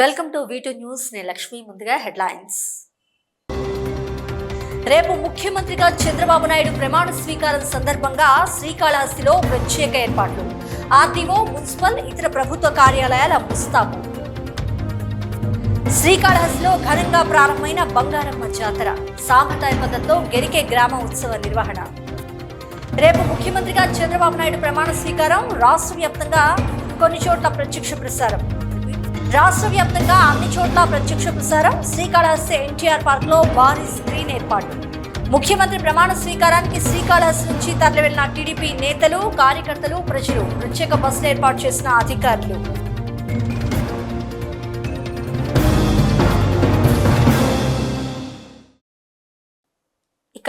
Welcome to వీటూ news నేను లక్ష్మి ముందుగా headlines. రేపు ముఖ్యమంత్రిగా చంద్రబాబు నాయుడు ప్రమాణ స్వీకారం సందర్భంగా శ్రీకాళహస్తిలో ప్రత్యేక ఏర్పాట్లు. ఆర్టీఓ మున్సిపల్ ఇతర ప్రభుత్వ కార్యాలయాల ముస్తాబు. శ్రీకాళహస్తిలో ఘనంగా ప్రారంభమైన బంగారమ్మ జాతర సాంప్రదాయ పద్ధతిలో గెరికే గ్రామ ఉత్సవ నిర్వహణ. రేపు ముఖ్యమంత్రిగా చంద్రబాబు నాయుడు ప్రమాణ స్వీకారం రాష్ట్ర వ్యాప్తంగా కొన్ని చోట్ల ప్రత్యక్ష ప్రసారం. రాష్ట్ర వ్యాప్తంగా అన్ని చోట్ల ప్రత్యక్ష ప్రసారం. శ్రీకాళహస్తి ఎన్టీఆర్ పార్క్లో భారీ స్క్రీన్ ఏర్పాటు. ముఖ్యమంత్రి ప్రమాణ స్వీకారానికి శ్రీకాళహస్తి నుంచి తరలివెళ్ళిన టీడీపీ నేతలు కార్యకర్తలు ప్రజలు ప్రత్యేక బస్సులు ఏర్పాటు చేసిన అధికారులు.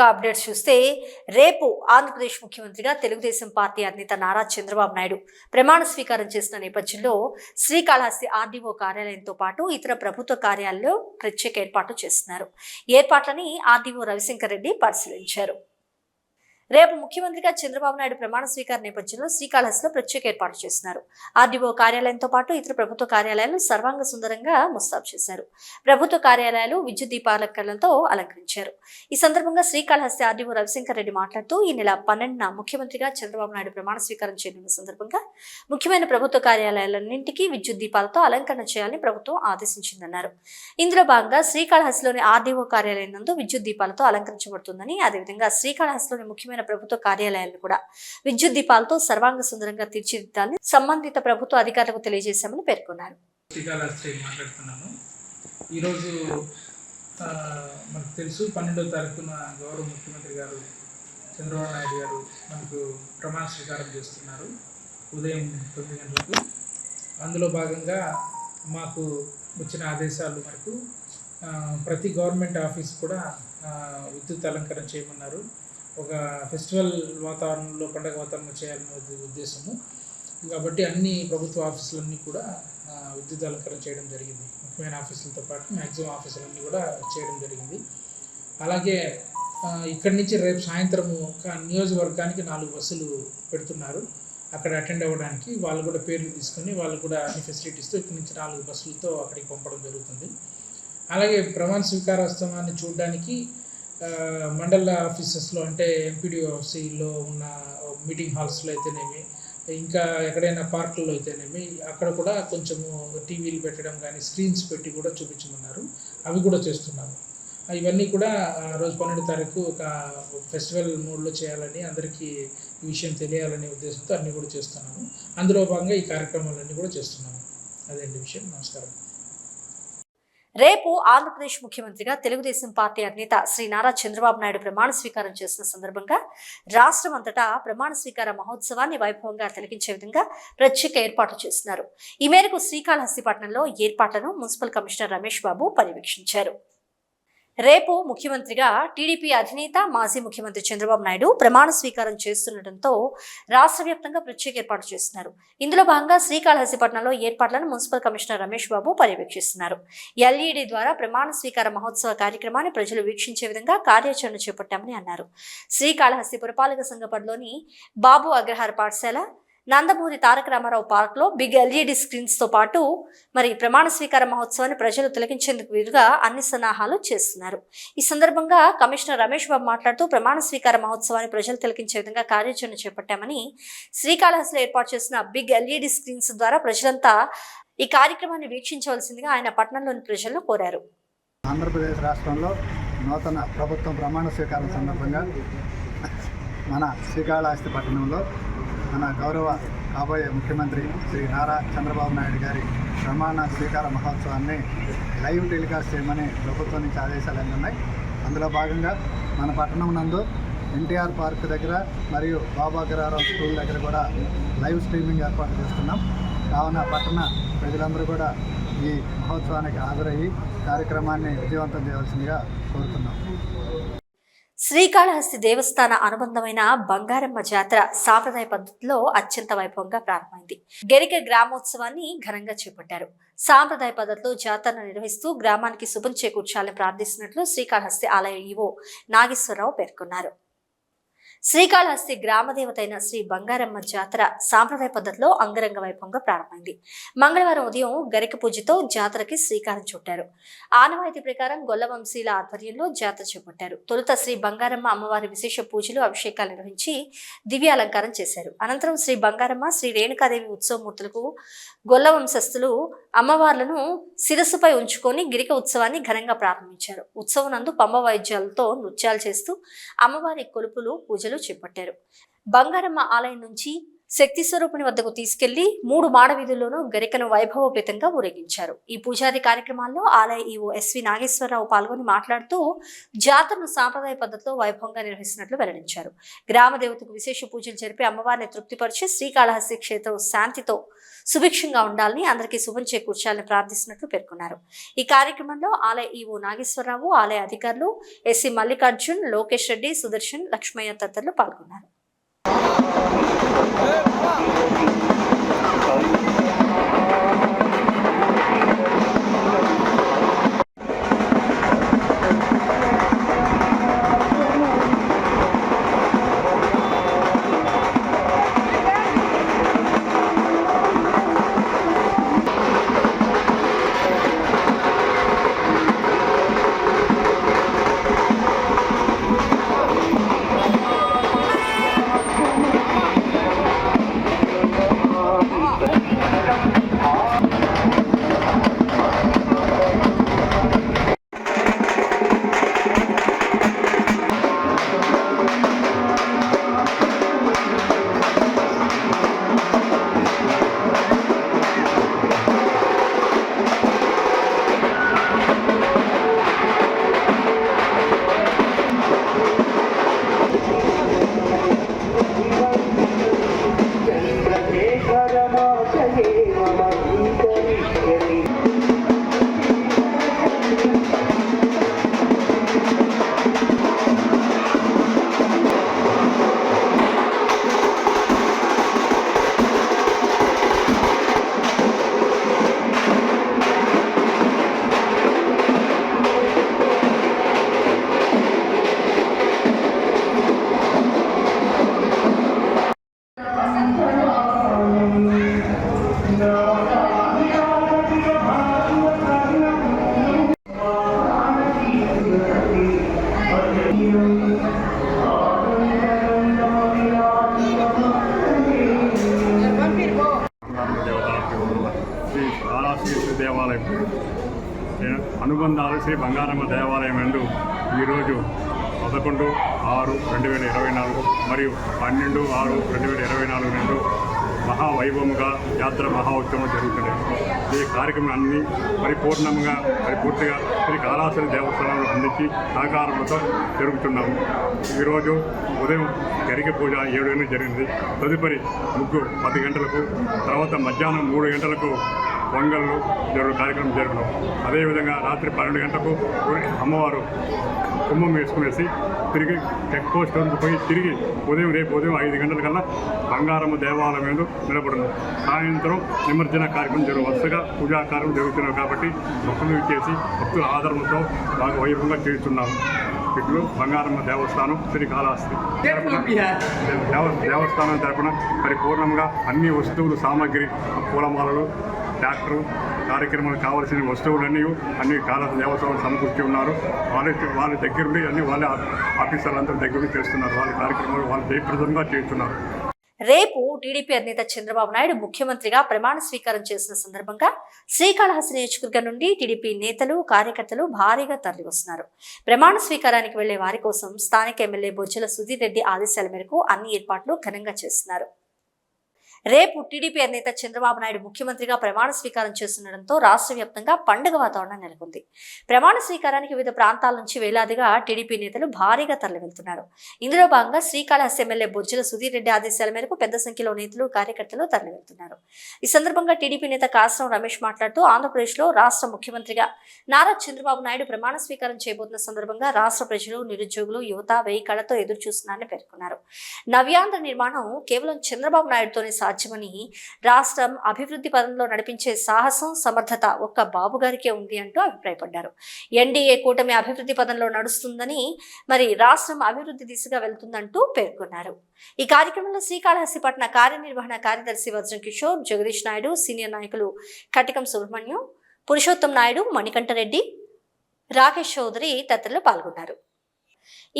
ఇంకా అప్డేట్స్ చూస్తే రేపు ఆంధ్రప్రదేశ్ ముఖ్యమంత్రిగా తెలుగుదేశం పార్టీ అధినేత నారా చంద్రబాబు నాయుడు ప్రమాణ స్వీకారం చేసిన నేపథ్యంలో శ్రీకాళహస్తి ఆర్డీఓ కార్యాలయంతో పాటు ఇతర ప్రభుత్వ కార్యాలయాల్లో ప్రత్యేక ఏర్పాట్లు చేస్తున్నారు. ఏర్పాట్లని ఆర్డీఓ రవిశంకర్ రెడ్డి పరిశీలించారు. రేపు ముఖ్యమంత్రిగా చంద్రబాబు నాయుడు ప్రమాణ స్వీకార నేపథ్యంలో శ్రీకాళహస్తిలో ప్రత్యేక ఏర్పాటు చేస్తున్నారు. ఆర్డీఓ కార్యాలయంతో పాటు ఇతర ప్రభుత్వ కార్యాలయాలు సర్వాంగ సుందరంగా ముస్తాబు చేశారు. ప్రభుత్వ కార్యాలయాలు విద్యుత్ దీపాలంకరణలతో అలంకరించారు. ఈ సందర్భంగా శ్రీకాళహస్తి ఆర్డీఓ రవిశంకర్ రెడ్డి మాట్లాడుతూ ఈ నెల పన్నెండున ముఖ్యమంత్రిగా చంద్రబాబు నాయుడు ప్రమాణ స్వీకారం చేయనున్న సందర్భంగా ముఖ్యమైన ప్రభుత్వ కార్యాలయాలన్నింటికీ విద్యుత్ దీపాలతో అలంకరణ చేయాలని ప్రభుత్వం ఆదేశించిందన్నారు. ఇందులో భాగంగా శ్రీకాళహస్తిలోని ఆర్డీఓ కార్యాలయం నందు విద్యుత్ దీపాలతో అలంకరించబడుతుందని అదేవిధంగా శ్రీకాళహస్తిలోని ముఖ్యమైన ప్రభుత్వ కార్యాలయాలను కూడా విద్యుత్ దీపాలతో సర్వాంగ సుందరంగా తీర్చిదిద్దాలని సంబంధిత ప్రభుత్వ అధికారులకు తెలియజేశామని పేర్కొన్నారు. మాట్లాడుతున్నాను ఈరోజు మనకు తెలుసు పన్నెండో తారీఖున గౌరవ ముఖ్యమంత్రి గారు చంద్రబాబు నాయుడు గారు మనకు ప్రమాణ స్వీకారం చేస్తున్నారు ఉదయం తొమ్మిది గంటలకు. అందులో భాగంగా మాకు వచ్చిన ఆదేశాలు మనకు ప్రతి గవర్నమెంట్ ఆఫీస్ కూడా విద్యుత్ అలంకరణ చేయమన్నారు. ఒక ఫెస్టివల్ వాతావరణంలో పండగ వాతావరణం చేయాలనే ఉద్దేశము. కాబట్టి అన్ని ప్రభుత్వ ఆఫీసులన్నీ కూడా విద్యుత్ అలంకరణ చేయడం జరిగింది. ముఖ్యమైన ఆఫీసులతో పాటు మ్యాక్సిమం ఆఫీసులన్నీ కూడా చేయడం జరిగింది. అలాగే ఇక్కడి నుంచి రేపు సాయంత్రము ఒక నియోజకవర్గానికి నాలుగు బస్సులు పెడుతున్నారు. అక్కడ అటెండ్ అవ్వడానికి వాళ్ళు కూడా పేర్లు తీసుకొని వాళ్ళు కూడా అన్ని ఫెసిలిటీస్తో ఇక్కడి నుంచి నాలుగు బస్సులతో అక్కడికి పంపడం జరుగుతుంది. అలాగే ప్రమాణ స్వీకారోత్సవాన్ని చూడడానికి మండల ఆఫీసెస్లో అంటే ఎంపీడీఓసీలో ఉన్న మీటింగ్ హాల్స్లో అయితేనేమి ఇంకా ఎక్కడైనా పార్కుల్లో అయితేనేమి అక్కడ కూడా కొంచెము టీవీలు పెట్టడం కానీ స్క్రీన్స్ పెట్టి కూడా చూపించమన్నారు. అవి కూడా చేస్తున్నాము. ఇవన్నీ కూడా రోజు పన్నెండు తారీఖు ఒక ఫెస్టివల్ మూడ్లో చేయాలని అందరికీ ఈ విషయం తెలియాలనే ఉద్దేశంతో అన్నీ కూడా చేస్తున్నాము. అందులో భాగంగా ఈ కార్యక్రమాలన్నీ కూడా చేస్తున్నాము. అదే అండి విషయం. నమస్కారం. రేపు ఆంధ్రప్రదేశ్ ముఖ్యమంత్రిగా తెలుగుదేశం పార్టీ అధినేత శ్రీ నారా చంద్రబాబు నాయుడు ప్రమాణ స్వీకారం చేసిన సందర్భంగా రాష్ట్రం అంతటా ప్రమాణ స్వీకార మహోత్సవాన్ని వైభవంగా తిలకించే విధంగా ప్రత్యేక ఏర్పాట్లు చేస్తున్నారు. ఈ మేరకు శ్రీకాళహస్తి పట్టణంలో ఏర్పాట్లను మున్సిపల్ కమిషనర్ రమేష్ బాబు పర్యవేక్షించారు. రేపు ముఖ్యమంత్రిగా టీడీపీ అధినేత మాజీ ముఖ్యమంత్రి చంద్రబాబు నాయుడు ప్రమాణ స్వీకారం చేస్తుండటంతో రాష్ట్ర వ్యాప్తంగా ప్రత్యేక ఏర్పాటు చేస్తున్నారు. ఇందులో భాగంగా శ్రీకాళహస్తి పట్టణంలో ఏర్పాట్లను మున్సిపల్ కమిషనర్ రమేష్ బాబు పర్యవేక్షిస్తున్నారు. ఎల్ఈడి ద్వారా ప్రమాణ స్వీకార మహోత్సవ కార్యక్రమాన్ని ప్రజలు వీక్షించే విధంగా కార్యాచరణ చేపట్టామని అన్నారు. శ్రీకాళహస్తి పురపాలక సంఘ పరిధిలోని బాబు అగ్రహార పాఠశాల నందమూరి తారక రామారావు పార్క్లో బిగ్ ఎల్ఈడి స్క్రీన్స్తో పాటు మరి ప్రమాణ స్వీకార మహోత్సవాన్ని ప్రజలు తిలకించేందుకు వీలుగా అన్ని సన్నాహాలు చేస్తున్నారు. ఈ సందర్భంగా కమిషనర్ రమేష్ బాబు మాట్లాడుతూ ప్రమాణ స్వీకార మహోత్సవాన్ని ప్రజలు తిలకించే విధంగా కార్యాచరణ చేపట్టామని శ్రీకాళహస్తిలో ఏర్పాటు చేసిన బిగ్ ఎల్ఈడి స్క్రీన్స్ ద్వారా ప్రజలంతా ఈ కార్యక్రమాన్ని వీక్షించవలసిందిగా ఆయన పట్టణంలోని ప్రజలను కోరారు. ఆంధ్రప్రదేశ్ రాష్ట్రంలో నూతన ప్రభుత్వం ప్రమాణ స్వీకారం సందర్భంగా మన శ్రీకాళహస్తి పట్టణంలో మన గౌరవ కాబోయే ముఖ్యమంత్రి శ్రీ నారా చంద్రబాబు నాయుడు గారి ప్రమాణ స్వీకార మహోత్సవాన్ని లైవ్ టెలికాస్ట్ చేయమని ప్రభుత్వం నుంచి ఆదేశాలు ఉన్నాయి. అందులో భాగంగా మన పట్టణం నందు ఎన్టీఆర్ పార్క్ దగ్గర మరియు బాబా బాబాగ్రహారం స్కూల్ దగ్గర కూడా లైవ్ స్ట్రీమింగ్ ఏర్పాటు చేస్తున్నాం. కావున పట్టణ ప్రజలందరూ కూడా ఈ మహోత్సవానికి హాజరయ్యి కార్యక్రమాన్ని విజయవంతం చేయవలసిందిగా కోరుతున్నాం. శ్రీకాళహస్తి దేవస్థాన అనుబంధమైన బంగారమ్మ జాతర సాంప్రదాయ పద్ధతిలో అత్యంత వైభవంగా ప్రారంభమైంది. గెరిక గ్రామోత్సవాన్ని ఘనంగా చేపట్టారు. సాంప్రదాయ పద్ధతిలో జాతరను నిర్వహిస్తూ గ్రామానికి శుభం చేకూర్చాలని ప్రార్థిస్తున్నట్లు శ్రీకాళహస్తి ఆలయ ఈవో నాగేశ్వరరావు పేర్కొన్నారు. శ్రీకాళహస్తి గ్రామదేవత అయిన శ్రీ బంగారమ్మ జాతర సాంప్రదాయ పద్ధతిలో అంగరంగ వైభవంగా ప్రారంభమైంది. మంగళవారం ఉదయం గరిక పూజతో జాతరకి శ్రీకారం చుట్టారు. ఆనవాయితీ ప్రకారం గొల్లవంశీల ఆధ్వర్యంలో జాతర చేపట్టారు. తొలుత శ్రీ బంగారమ్మ అమ్మవారి విశేష పూజలు అభిషేకాలు నిర్వహించి దివ్య అలంకారం చేశారు. అనంతరం శ్రీ బంగారమ్మ శ్రీ రేణుకాదేవి ఉత్సవమూర్తులకు గొల్ల వంశస్థులు అమ్మవార్లను శిరస్సుపై ఉంచుకొని గిరిక ఉత్సవాన్ని ఘనంగా ప్రారంభించారు. ఉత్సవం నందు పంబ వాయిద్యాలతో నృత్యాలు చేస్తూ అమ్మవారి కొలుపులు పూజలు చేపట్టారు. బంగారమ్మ ఆలయం నుంచి శక్తి స్వరూపుని వద్దకు తీసుకెళ్ళి మూడు మాడ వీధుల్లోనూ గరికను వైభవోపేతంగా ఊరేగించారు. ఈ పూజాది కార్యక్రమాల్లో ఆలయ ఈవో ఎస్వి నాగేశ్వరరావు పాల్గొని మాట్లాడుతూ జాతరను సాంప్రదాయ పద్ధతిలో వైభవంగా నిర్వహిస్తున్నట్లు వెల్లడించారు. గ్రామ దేవతకు విశేష పూజలు జరిపి అమ్మవారిని తృప్తిపరిచి శ్రీకాళహస్తి క్షేత్రం శాంతితో సుభిక్షంగా ఉండాలని అందరికీ శుభం చేకూర్చాలని ప్రార్థిస్తున్నట్లు పేర్కొన్నారు. ఈ కార్యక్రమంలో ఆలయ ఈవో నాగేశ్వరరావు ఆలయ అధికారులు ఎస్సీ మల్లికార్జున్ లోకేష్ రెడ్డి సుదర్శన్ లక్ష్మయ్య తదితరులు పాల్గొన్నారు. 네, అనుబంధాలు శ్రీ బంగారమ్మ దేవాలయం ఎందు ఈరోజు పదకొండు ఆరు రెండు వేల ఇరవై నాలుగు మరియు పన్నెండు ఆరు రెండు వేల ఇరవై నాలుగు నుండి మహావైభవముగా జాతర మహా ఉత్సవం జరుగుతుంది. ఈ కార్యక్రమం అన్ని పరిపూర్ణంగా పరిపూర్తిగా శ్రీ కాళాశ్వరి దేవస్థానంలో అందించి సహకారంతో జరుగుతున్నాము ఈరోజు ఉదయం గరిక పూజ ఏడు గంటలకు జరిగింది. తదుపరి ముగ్గు పది గంటలకు తర్వాత మధ్యాహ్నం మూడు గంటలకు పొంగళ్ళు జరుగు కార్యక్రమం జరుగును అదేవిధంగా రాత్రి పన్నెండు గంటలకు అమ్మవారు కుంభం వేసుకునేసి తిరిగి చెక్ పోస్ట్ పోయి తిరిగి ఉదయం రేపు ఉదయం ఐదు గంటల కల్లా బంగారమ్మ దేవాలయం మీద నిలబడను. సాయంత్రం నిమజ్జన కార్యక్రమం జరుగు వరుసగా పూజా కార్యక్రమం జరుగుతున్నాయి కాబట్టి భక్తులు ఇచ్చేసి భక్తుల ఆదరణతో బాగా వైభవంగా చేస్తున్నాము. ఇట్లు బంగారమ్మ దేవస్థానం శ్రీకాళహస్తి కాళహస్తి దేవ దేవస్థానం తరపున పరిపూర్ణంగా అన్ని వస్తువులు సామాగ్రి పూలమాలలు ట్రాక్టర్ కార్యక్రమాలకు కావాల్సిన వస్తువులన్నీ అన్ని కాల దేవస్థానం సమకూర్చి ఉన్నారు. వాళ్ళ వాళ్ళ దగ్గర అన్ని వాళ్ళ ఆఫీసర్లందరూ దగ్గర నుండి చేస్తున్నారు. వాళ్ళ కార్యక్రమాలు వాళ్ళు జయప్రదంగా చేస్తున్నారు. రేపు టీడీపీ అధినేత చంద్రబాబు నాయుడు ముఖ్యమంత్రిగా ప్రమాణ స్వీకారం చేసిన సందర్భంగా శ్రీకాళహస్తి నియోజకవర్గం నుండి టీడీపీ నేతలు కార్యకర్తలు భారీగా తరలివస్తున్నారు. ప్రమాణ స్వీకారానికి వెళ్ళే వారి కోసం స్థానిక ఎమ్మెల్యే బొజ్జల సుధీర్ రెడ్డి ఆదేశాల మేరకు అన్ని ఏర్పాట్లు ఘనంగా చేస్తున్నారు. రేపు టీడీపీ అధినేత చంద్రబాబు నాయుడు ముఖ్యమంత్రిగా ప్రమాణ స్వీకారం చేస్తుండటంతో రాష్ట్ర వ్యాప్తంగా పండుగ వాతావరణం నెలకొంది. ప్రమాణ స్వీకారానికి వివిధ ప్రాంతాల నుంచి వేలాదిగా టీడీపీ నేతలు భారీగా తరలివెళ్తున్నారు. ఇందులో భాగంగా శ్రీకాళహస్తి ఎమ్మెల్యే బొజ్జల సుధీర్ రెడ్డి ఆదేశాల మేరకు పెద్ద సంఖ్యలో నేతలు కార్యకర్తలు తరలివెళ్తున్నారు. ఈ సందర్భంగా టీడీపీ నేత కాసరం రమేష్ మాట్లాడుతూ ఆంధ్రప్రదేశ్లో రాష్ట్ర ముఖ్యమంత్రిగా నారా చంద్రబాబు నాయుడు ప్రమాణ స్వీకారం చేయబోతున్న సందర్భంగా రాష్ట్ర ప్రజలు నిరుద్యోగులు యువత వెయ్యి కళతో ఎదురు చూస్తున్నారని పేర్కొన్నారు. నవ్యాంధ్ర నిర్మాణం కేవలం చంద్రబాబు నాయుడుతోనే సాధ్యం. సాధ్యమని రాష్ట్రం అభివృద్ధి పదంలో నడిపించే సాహసం సమర్థత ఒక్క బాబు గారికే ఉంది అంటూ అభిప్రాయపడ్డారు. ఎన్డీఏ కూటమి అభివృద్ధి పదంలో నడుస్తుందని మరి రాష్ట్రం అభివృద్ధి దిశగా వెళ్తుందంటూ పేర్కొన్నారు. ఈ కార్యక్రమంలో శ్రీకాళహస్తి పట్టణ కార్యనిర్వహణ కార్యదర్శి వజ్రం కిషోర్ జగదీష్ నాయుడు సీనియర్ నాయకులు కటికం సుబ్రహ్మణ్యం పురుషోత్తం నాయుడు మణికంఠరెడ్డి రాకేష్ చౌదరి తదితరులు పాల్గొన్నారు.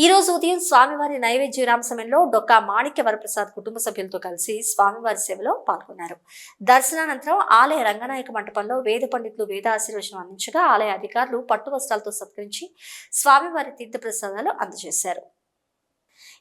ఈ రోజు ఉదయం స్వామివారి నైవేద్య విరామ సమయంలో డొక్కా మాణిక్య వరప్రసాద్ కుటుంబ సభ్యులతో కలిసి స్వామివారి సేవలో పాల్గొన్నారు. దర్శనానంతరం ఆలయ రంగనాయక మంటపంలో వేద పండితులు వేద ఆశీర్వచనం అందించగా ఆలయ అధికారులు పట్టు వస్త్రాలతో సత్కరించి స్వామివారి తీర్థప్రసాదాలు అందజేశారు.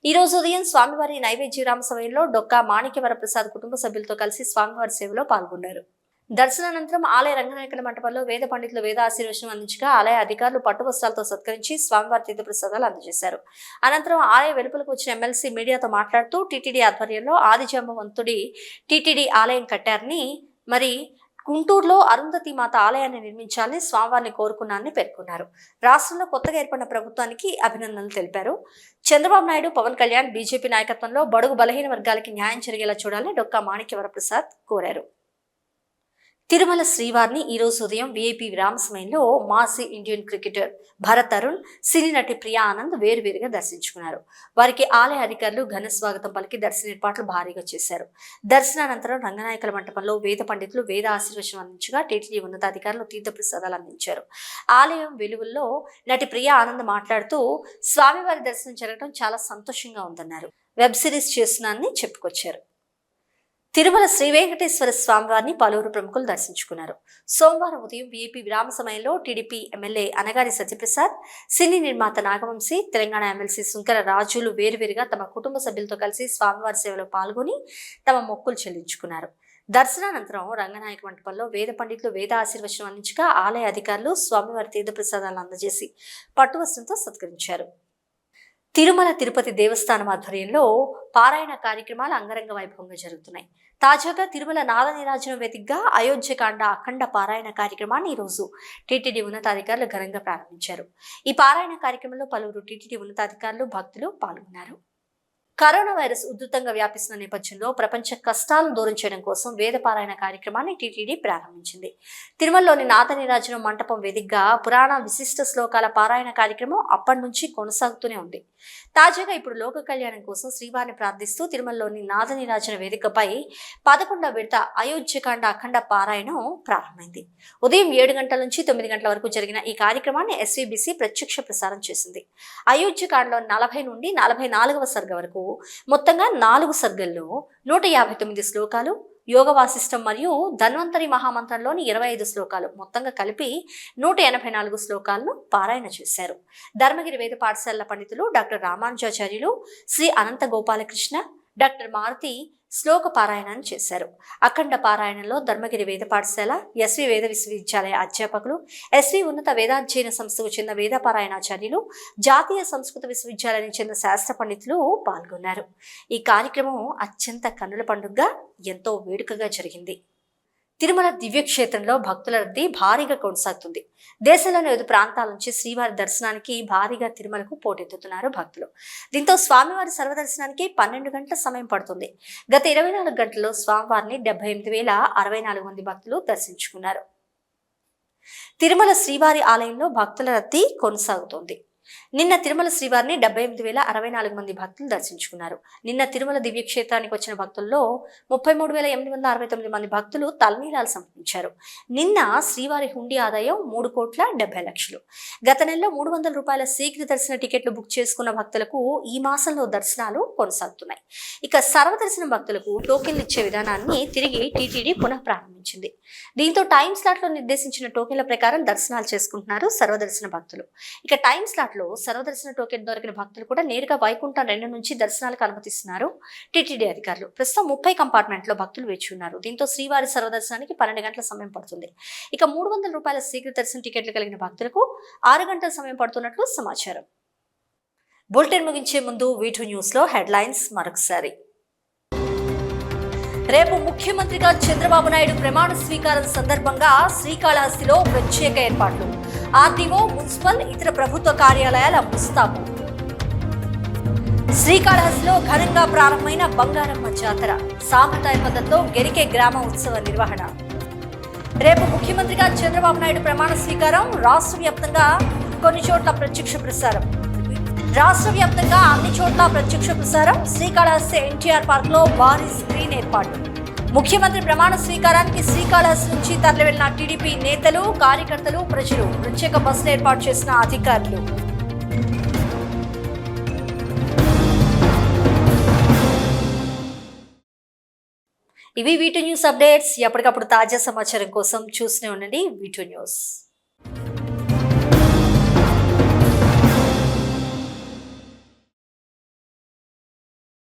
ఈ రోజు ఉదయం స్వామివారి నైవేద్య విరామ సమయంలో డొక్కా మాణిక్య వరప్రసాద్ కుటుంబ సభ్యులతో కలిసి స్వామివారి సేవలో పాల్గొన్నారు. దర్శనానంతరం ఆలయ రంగనాయకుల మంటపంలో వేద పండితులు వేద ఆశీర్వచనం అందించగా ఆలయ అధికారులు పట్టు వస్త్రాలతో సత్కరించి స్వామివారి తీర్థ ప్రసాదాలు అందజేశారు. అనంతరం ఆలయ వెలుపలకు వచ్చిన ఎమ్మెల్సీ మీడియాతో మాట్లాడుతూ టీటీడీ ఆధ్వర్యంలో ఆదిజాంబవంతుడి టీటీడీ ఆలయం కట్టారని మరి గుంటూరులో అరుంధతి మాత ఆలయాన్ని నిర్మించాలని స్వామివారిని కోరుకున్నారని పేర్కొన్నారు. రాష్ట్రంలో కొత్తగా ఏర్పడిన ప్రభుత్వానికి అభినందనలు తెలిపారు. చంద్రబాబు నాయుడు పవన్ కళ్యాణ్ బీజేపీ నాయకత్వంలో బడుగు బలహీన వర్గాలకి న్యాయం జరిగేలా చూడాలని డొక్కా మాణిక్య వరప్రసాద్ కోరారు. తిరుమల శ్రీవారిని ఈరోజు ఉదయం విఐపి విరామసమయంలో మాజీ Indian cricketer Bharat Arun cine నటి ప్రియా ఆనంద్ వేరువేరుగా దర్శించుకున్నారు. వారికి ఆలయ అధికారులు ఘన స్వాగతం పలికి దర్శన ఏర్పాట్లు భారీగా చేశారు. దర్శనానంతరం రంగనాయకుల మంటపంలో వేద పండితులు వేద ఆశీర్వచనం అందించగా టీటీడీ ఉన్నతాధికారులు తీర్థప్రసాదాలు అందించారు. ఆలయం వెలుగుల్లో నటి ప్రియా ఆనంద్ మాట్లాడుతూ స్వామివారి దర్శనం జరగడం చాలా సంతోషంగా ఉందన్నారు. వెబ్ సిరీస్ చేస్తున్నానని చెప్పుకొచ్చారు. తిరుమల శ్రీ వెంకటేశ్వర స్వామివారిని పలువురు ప్రముఖులు దర్శించుకున్నారు. సోమవారం ఉదయం వీఐపీ విరామ సమయంలో TDP MLA Anagani Satyaprasad cine నిర్మాత నాగవంశీ తెలంగాణ ఎమ్మెల్సీ సుంకర రాజులు వేరువేరుగా తమ కుటుంబ సభ్యులతో కలిసి స్వామివారి సేవలో పాల్గొని తమ మొక్కులు చెల్లించుకున్నారు. దర్శనానంతరం రంగనాయక మంటపంలో వేద పండితులు వేద ఆశీర్వచనం అందించగా ఆలయ అధికారులు స్వామివారి తీర్థప్రసాదాలను అందజేసి పట్టువస్త్రంతో సత్కరించారు. తిరుమల తిరుపతి దేవస్థానం ఆధ్వర్యంలో పారాయణ కార్యక్రమాలు అంగరంగ వైభవంగా జరుగుతున్నాయి. తాజాగా తిరుమల నాద నీరాజనం వేదికగా అయోధ్యకాండ అఖండ పారాయణ కార్యక్రమాన్ని ఈరోజు టీటీడీ ఉన్నతాధికారులు ఘనంగా ప్రారంభించారు. ఈ పారాయణ కార్యక్రమంలో పలువురు టీటీడీ ఉన్నతాధికారులు భక్తులు పాల్గొన్నారు. కరోనా వైరస్ ఉధృతంగా వ్యాపిస్తున్న నేపథ్యంలో ప్రపంచ కష్టాలను దూరం చేయడం కోసం వేద పారాయణ కార్యక్రమాన్ని టీటీడీ ప్రారంభించింది. తిరుమలలోని నాద మంటపం వేదికగా పురాణ విశిష్ట శ్లోకాల పారాయణ కార్యక్రమం అప్పటి నుంచి కొనసాగుతూనే ఉంది. తాజాగా ఇప్పుడు లోక కళ్యాణం కోసం శ్రీవారిని ప్రార్థిస్తూ తిరుమలలోని నాథనీరాజన వేదికపై పదకొండవ విడత అయోధ్యకాండ అఖండ పారాయణం ప్రారంభమైంది. ఉదయం ఏడు గంటల నుంచి తొమ్మిది గంటల వరకు జరిగిన ఈ కార్యక్రమాన్ని ఎస్వీబీసీ ప్రత్యక్ష ప్రసారం చేసింది. అయోధ్యకాండలో నలభై నుండి నలభై నాలుగవ సర్గ వరకు మొత్తంగా నాలుగు సర్గల్లో నూట యాభై తొమ్మిది శ్లోకాలు యోగ వాసిష్టం మరియు ధన్వంతరి మహామంత్రంలోని ఇరవై ఐదు శ్లోకాలు మొత్తంగా కలిపి నూట ఎనభై నాలుగు శ్లోకాలను పారాయణ చేశారు. ధర్మగిరి వేద పాఠశాల పండితులు డాక్టర్ రామానుజాచార్యులు శ్రీ అనంత గోపాలకృష్ణ డాక్టర్ మారుతి శ్లోక పారాయణాన్ని చేశారు. అఖండ పారాయణంలో ధర్మగిరి వేద పాఠశాల ఎస్వి వేద విశ్వవిద్యాలయ అధ్యాపకులు ఎస్వి ఉన్నత వేదాధ్యయన సంస్థకు చెందిన వేద పారాయణాచార్యులు జాతీయ సంస్కృత విశ్వవిద్యాలయానికి చెందిన శాస్త్ర పండితులు పాల్గొన్నారు. ఈ కార్యక్రమం అత్యంత కన్నుల పండుగగా ఎంతో వేడుకగా జరిగింది. తిరుమల దివ్యక్షేత్రంలో భక్తుల రద్దీ భారీగా కొనసాగుతుంది. దేశంలోని వివిధ ప్రాంతాల నుంచి శ్రీవారి దర్శనానికి భారీగా తిరుమలకు పోటెత్తుతున్నారు భక్తులు. దీంతో స్వామివారి సర్వదర్శనానికి పన్నెండు గంటల సమయం పడుతుంది. గత ఇరవై నాలుగు గంటల్లో స్వామివారిని డెబ్బై ఎనిమిది వేల అరవై నాలుగు మంది భక్తులు దర్శించుకున్నారు. తిరుమల శ్రీవారి ఆలయంలో భక్తుల రద్దీ కొనసాగుతోంది. నిన్న తిరుమల శ్రీవారిని డెబ్బై ఎనిమిది వేల అరవై నాలుగు మంది భక్తులు దర్శించుకున్నారు. నిన్న తిరుమల దివ్యక్షేత్రానికి వచ్చిన భక్తుల్లో ముప్పై మూడు వేల ఎనిమిది వందల అరవై తొమ్మిది మంది భక్తులు తలనీలాలు సమర్పించారు నిన్న శ్రీవారి హుండీ ఆదాయం మూడు కోట్ల డెబ్బై లక్షలు. గత నెలలో మూడు వందల రూపాయల శీఘ్ర దర్శన టికెట్లు బుక్ చేసుకున్న భక్తులకు ఈ మాసంలో దర్శనాలు కొనసాగుతున్నాయి. ఇక సర్వదర్శన భక్తులకు టోకెన్లు ఇచ్చే విధానాన్ని తిరిగి టీటీడీ పునః ప్రారంభించింది. దీంతో టైం స్లాట్లో నిర్దేశించిన టోకెన్ల ప్రకారం దర్శనాలు చేసుకుంటున్నారు సర్వదర్శన భక్తులు. ఇక టైం స్లాట్లో సర్వదర్శన టోకెన్ దొరికిన భక్తులు కూడా నేరుగా వైకుంఠం రెండు నుంచి దర్శనాలకు అనుమతిస్తున్నారు. టీటీడీ అధికారులు. ప్రస్తుతం ముప్పై కంపార్ట్మెంట్లో భక్తులు వేచి ఉన్నారు. దీంతో శ్రీవారి సర్వదర్శనానికి పన్నెండు గంటల సమయం పడుతుంది. ఇక మూడు వందల రూపాయల శీఘ్ర దర్శన టికెట్లు కలిగిన భక్తులకు ఆరు గంటల సమయం పడుతున్నట్లు సమాచారం. బులెటిన్ ముగించే ముందు వీటూ న్యూస్లో హెడ్లైన్స్ మరొకసారి. రేపు ముఖ్యమంత్రిగా చంద్రబాబు నాయుడు ప్రమాణ స్వీకారం సందర్భంగా శ్రీకాళహస్తిలో ప్రత్యేక ఏర్పాట్లు. ఆర్డీఓ మున్సిపల్ ఇతర ప్రభుత్వ కార్యాలయాల ముస్తాబు శ్రీకాళహస్తిలో ఘనంగా ప్రారంభమైన బంగారమ్మ జాతర సాంప్రదాయ పద్ధతిలో గెరికే గ్రామ ఉత్సవ నిర్వహణ. రేపు ముఖ్యమంత్రిగా చంద్రబాబు నాయుడు ప్రమాణ స్వీకారం రాష్ట్ర వ్యాప్తంగా కొన్ని చోట్ల ప్రత్యక్ష ప్రసారం. రాష్ట్ర వ్యాప్తంగా అన్ని చోట్ల ప్రత్యక్ష ప్రసారం శ్రీకాళహస్తి ఎన్టీఆర్ పార్క్లో భారీ స్క్రీన్ ఏర్పాటు. ముఖ్యమంత్రి ప్రమాణ స్వీకారానికి శ్రీకాళహస్తి నుంచి తరలి వెళ్ళిన టీడీపీ నేతలు కార్యకర్తలు ప్రజలు ప్రత్యేక బస్సులు ఏర్పాటు చేసిన అధికారులు. ఇవి వీటి న్యూస్ అప్డేట్స్. ఎప్పటికప్పుడు తాజా సమాచారం కోసం చూస్తూనే ఉండండి. వీటి న్యూస్.